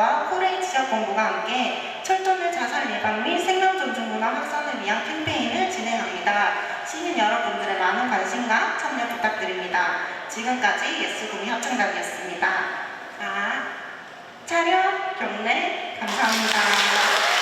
정부와 코레이 지역본부가 함께 철도물 자살 예방 및 생명 존중 문화 확산을 위한 캠페인을 진행합니다. 시민 여러분들의 많은 관심과 참여 부탁드립니다. 지금까지 예수구미 합창단이었습니다. 자, 차렷, 경례, 감사합니다.